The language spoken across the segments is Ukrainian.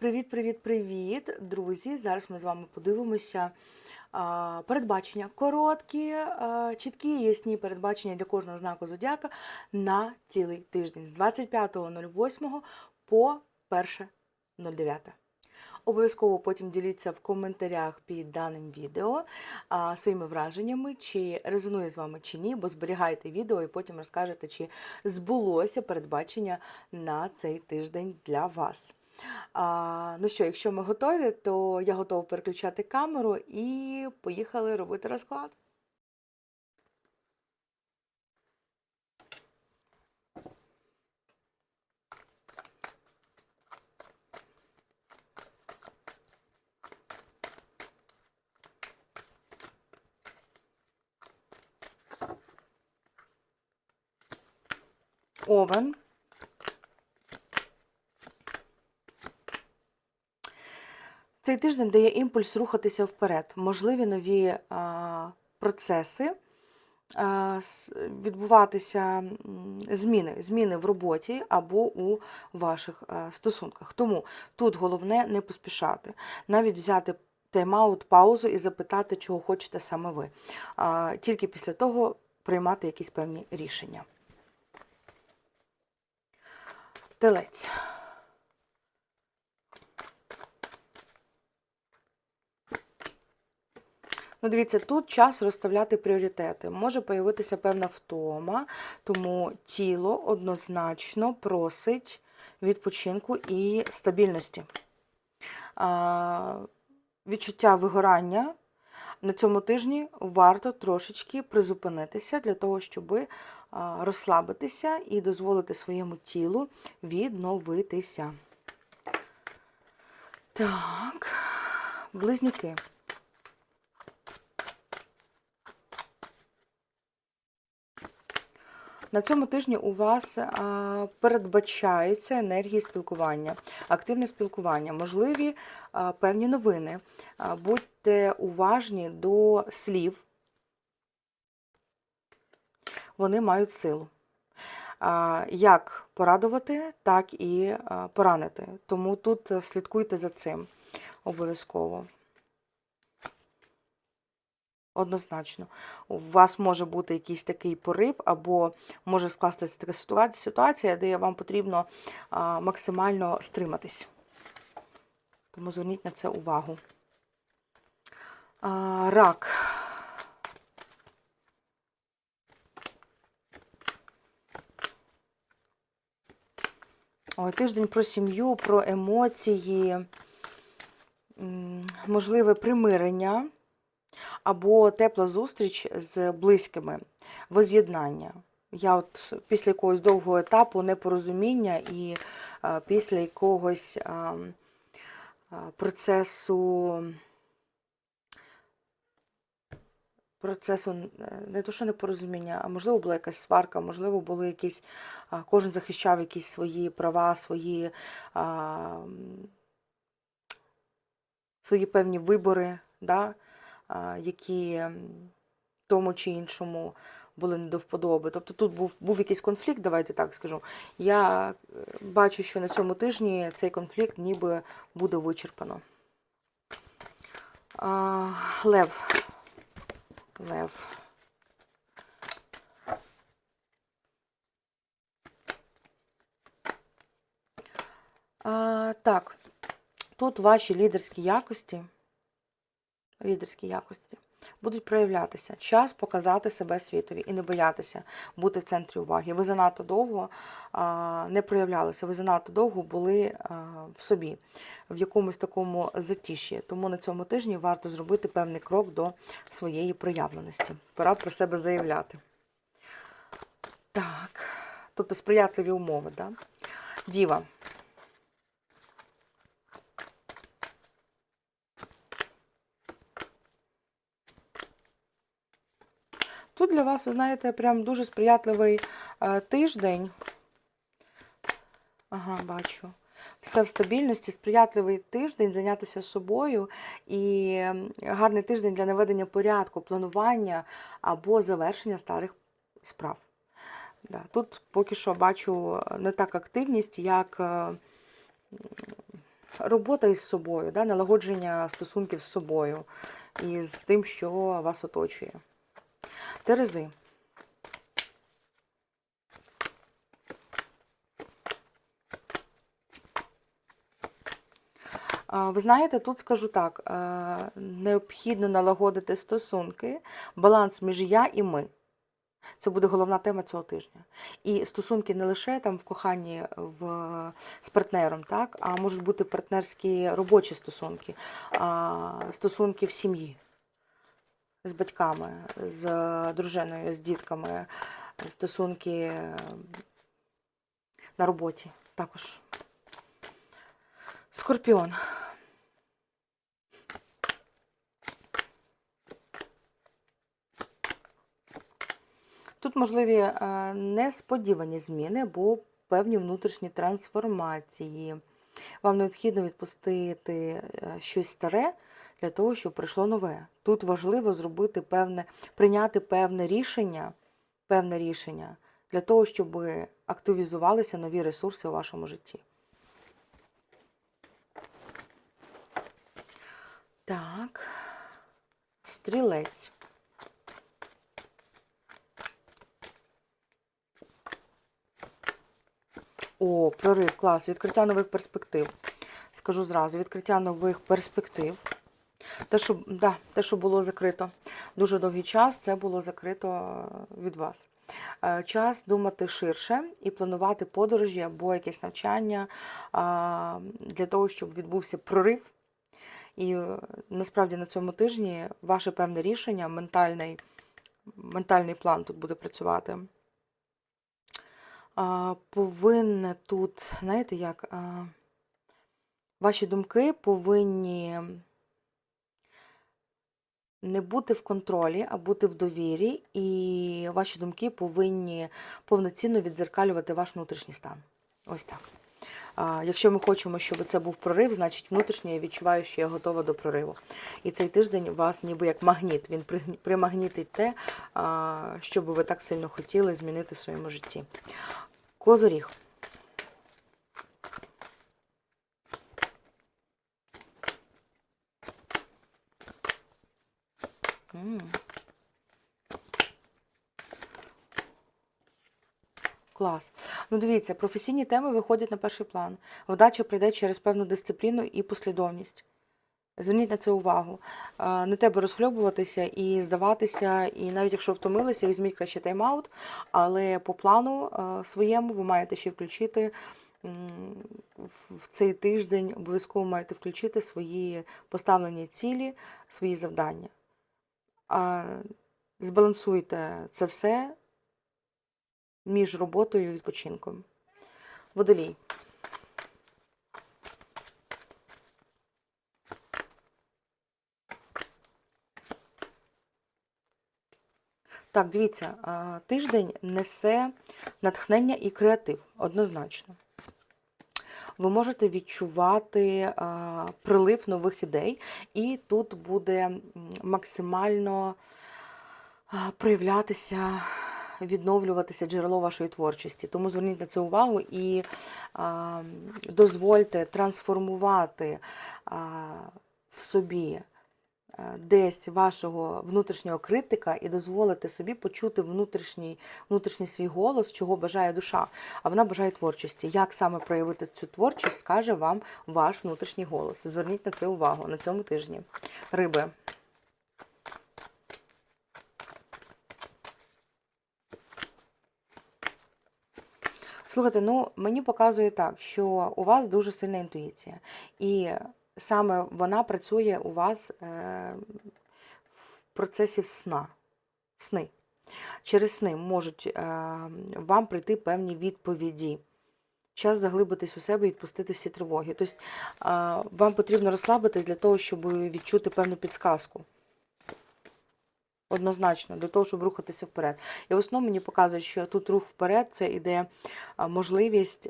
Привіт-привіт-привіт, друзі! Зараз ми з вами подивимося передбачення. Короткі, чіткі, ясні передбачення для кожного знаку зодіака на цілий тиждень з 25.08 по 1.09. Обов'язково потім діліться в коментарях під даним відео а, своїми враженнями, чи резонує з вами чи ні, бо зберігайте відео і потім розкажете, чи збулося передбачення на цей тиждень для вас. А, ну що, якщо ми готові, то я готова переключати камеру і поїхали робити розклад. Овен. Цей тиждень дає імпульс рухатися вперед, можливі нові а, процеси, а, відбуватися зміни, зміни в роботі або у ваших а, стосунках. Тому тут головне не поспішати, навіть взяти тайм-аут, паузу і запитати, чого хочете саме ви. Тільки після того приймати якісь певні рішення. Телець. Ну, дивіться, тут час розставляти пріоритети. Може появитися певна втома, тому тіло однозначно просить відпочинку і стабільності. А, відчуття вигорання на цьому тижні варто трошечки призупинитися для того, щоб розслабитися і дозволити своєму тілу відновитися. Так, близнюки. На цьому тижні у вас а, передбачаються енергії спілкування, активне спілкування, можливі а, певні новини. А, Будьте уважні до слів, вони мають силу. Як порадувати, так і поранити. Тому тут е, слідкуйте за цим обов'язково. Однозначно, у вас може бути якийсь такий порив, або може скластися така ситуація, де вам потрібно максимально стриматись. Тому зверніть на це увагу. Рак. Ой, тиждень про сім'ю, про емоції, можливе примирення або тепла зустріч з близькими, воз'єднання. Я от після якогось довгого етапу непорозуміння і а, після якогось а, а, процесу, процесу е, не то, що непорозуміння, а можливо була якась сварка, можливо, були якісь, а, кожен захищав якісь свої права, свої, а, свої певні вибори. Да? Які тому чи іншому були не до вподоби. Тобто тут був, був якийсь конфлікт, давайте так скажу. Я е, бачу, що на цьому тижні цей конфлікт ніби буде вичерпано. Лев. Лев. А, так, тут ваші лідерські якості лідерські якості будуть проявлятися. Час показати себе світові і не боятися бути в центрі уваги. Ви занадто довго а, не проявлялися, ви занадто довго були а, в собі, в якомусь такому затіші. Тому на цьому тижні варто зробити певний крок до своєї проявленості. Пора про себе заявляти. Так, тобто сприятливі умови, да? Діва. Тут для вас, ви знаєте, прям дуже сприятливий е, тиждень. Ага, бачу. Все в стабільності, сприятливий тиждень зайнятися собою і гарний тиждень для наведення порядку, планування або завершення старих справ. Да. Тут поки що бачу не так активність, як е, робота із собою, да, налагодження стосунків з собою і з тим, що вас оточує. Терези. Ви знаєте, тут скажу так: е, необхідно налагодити стосунки, баланс між я і ми. Це буде головна тема цього тижня. І стосунки не лише там в коханні в, з партнером, так, а можуть бути партнерські робочі стосунки, стосунки в сім'ї з батьками, з дружиною, з дітками, стосунки е, на роботі також. Скорпіон. Тут можливі е, несподівані зміни або певні внутрішні трансформації. Вам необхідно відпустити е, щось старе для того, щоб прийшло нове. Тут важливо зробити певне, прийняти певне рішення, певне рішення для того, щоб активізувалися нові ресурси у вашому житті. Так, стрілець. О, прорив, клас, відкриття нових перспектив. Скажу зразу, відкриття нових перспектив. Те, що, да, те, що було закрито дуже довгий час, це було закрито е, від вас. Е, Час думати ширше і планувати подорожі або якесь навчання для того, щоб відбувся прорив. І е, насправді на цьому тижні ваше певне рішення, ментальний, ментальний план тут буде працювати. Повинне тут, знаєте як, ваші думки повинні не бути в контролі, а бути в довірі, і ваші думки повинні повноцінно віддзеркалювати ваш внутрішній стан. Ось так. Якщо ми хочемо, щоб це був прорив, значить внутрішньо я відчуваю, що я готова до прориву. І цей тиждень вас ніби як магніт, він примагнітить те, що би ви так сильно хотіли змінити в своєму житті. Козиріг. М. Клас. Ну, дивіться, професійні теми виходять на перший план. Вдача прийде через певну дисципліну і послідовність. Зверніть на це увагу. Не треба розхльобуватися і здаватися, і навіть якщо втомилися, візьміть краще тайм-аут, але по плану своєму ви маєте ще включити в цей тиждень, обов'язково маєте включити свої поставлені цілі, свої завдання. Збалансуйте це все між роботою і відпочинком. Водолій. Так, дивіться, тиждень несе натхнення і креатив, однозначно. Ви можете відчувати прилив нових ідей, і тут буде максимально проявлятися, відновлюватися джерело вашої творчості. Тому зверніть на це увагу і дозвольте трансформувати в собі десь вашого внутрішнього критика і дозволити собі почути внутрішній, внутрішній свій голос, чого бажає душа. А вона бажає творчості. Як саме проявити цю творчість, скаже вам ваш внутрішній голос. Зверніть на це увагу на цьому тижні. Риби. Слухайте, ну мені показує так, що у вас дуже сильна інтуїція. І саме вона працює у вас е, в процесі сна. Сни. Через сни можуть е, вам прийти певні відповіді. Час заглибитись у себе і відпустити всі тривоги. Тобто е, вам потрібно розслабитись для того, щоб відчути певну підсказку. Однозначно, для того, щоб рухатися вперед. І в основному мені показують, що тут рух вперед це іде можливість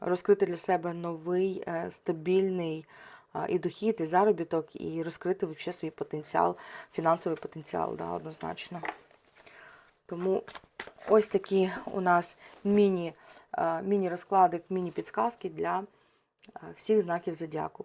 розкрити для себе новий е, стабільний і дохід, і заробіток, і розкрити вообще свій потенціал, фінансовий потенціал, да, однозначно. Тому ось такі у нас міні, е, міні-розклади, міні-підсказки для е, всіх знаків зодіаку.